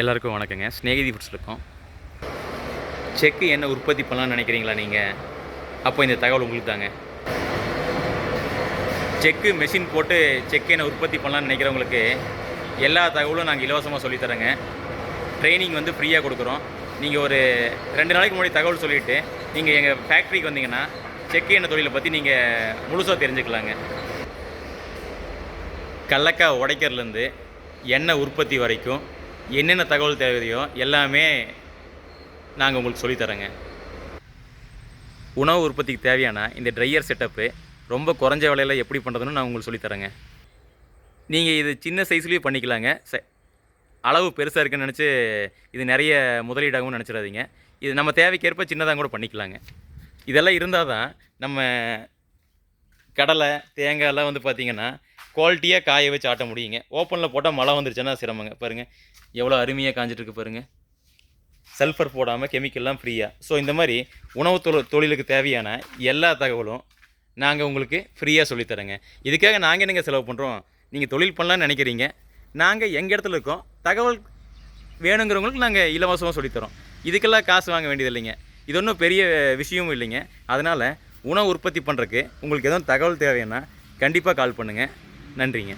எல்லாருக்கும் வணக்கங்க. ஸ்நேகிதி ஃபுட்ஸ் செக்கு என்ன உற்பத்தி பண்ணலாம்னு நினைக்கிறீங்களா நீங்கள் அப்போ இந்த தகவல் உங்களுக்கு தாங்க. செக்கு மெஷின் போட்டு செக்கு என்ன உற்பத்தி பண்ணலாம்னு நினைக்கிறவங்களுக்கு எல்லா தகவலும் நாங்கள் இலவசமாக சொல்லித்தரேங்க ட்ரைனிங் வந்து ஃப்ரீயாக கொடுக்குறோம். நீங்கள் ஒரு ரெண்டு நாளைக்கு முன்னாடி தகவல் சொல்லிவிட்டு நீங்கள் எங்கள் ஃபேக்ட்ரிக்கு வந்தீங்கன்னா செக்கு எண்ணெய் தொழிலை பற்றி நீங்கள் முழுசாக தெரிஞ்சுக்கலாங்க. கடலக்காய் உடைக்கிறதுலேருந்து எண்ணெய் உற்பத்தி வரைக்கும் என்னென்ன தகவல் தேவையோ எல்லாமே நாங்கள் உங்களுக்கு சொல்லித்தரோங்க உணவு உற்பத்திக்கு தேவையான இந்த ட்ரையர் செட்டப்பு ரொம்ப குறைஞ்ச விலையில் எப்படி பண்ணுறதுன்னு நான் உங்களுக்கு சொல்லித்தரேங்க நீங்கள் இது சின்ன சைஸ்லேயும் பண்ணிக்கலாங்க. ச அளவு பெருசாக இருக்குன்னு நினச்சி இது நிறைய முதலீடாகவும் நினச்சிடாதீங்க. இது நம்ம தேவைக்கேற்ப சின்னதாக கூட பண்ணிக்கலாங்க. இதெல்லாம் இருந்தால் தான் நம்ம கடலை தேங்காயெல்லாம் வந்து பார்த்திங்கன்னா குவாலிட்டியாக காய வச்சு ஆட்ட முடியுங்க. ஓப்பனில் போட்டால் மழை வந்துருச்சுன்னா சிரமங்க. பாருங்கள் எவ்வளோ அருமையாக காஞ்சிட்ருக்கு பாருங்கள் சல்ஃபர் போடாமல் கெமிக்கல்லாம் ஃப்ரீயாக ஸோ இந்த மாதிரி உணவு தொழில் தொழிலுக்கு தேவையான எல்லா தகவலும் நாங்கள் உங்களுக்கு ஃப்ரீயாக சொல்லித்தரேங்க இதுக்காக நாங்கள் என்னங்க செலவு பண்ணுறோம் நீங்கள் தொழில் பண்ணலான்னு நினைக்கிறீங்க. நாங்கள் எங்கள் இடத்துல இருக்கோம்? தகவல் வேணுங்கிறவங்களுக்கு நாங்கள் இலவசமாக சொல்லித்தரோம் இதுக்கெல்லாம் காசு வாங்க வேண்டியது இல்லைங்க. இது ஒன்றும் பெரிய விஷயமும் இல்லைங்க. அதனால் உணவு உற்பத்தி பண்ணுறக்கு உங்களுக்கு எதுவும் தகவல் தேவைன்னா கண்டிப்பாக கால் பண்ணுங்கள் நன்றிங்க.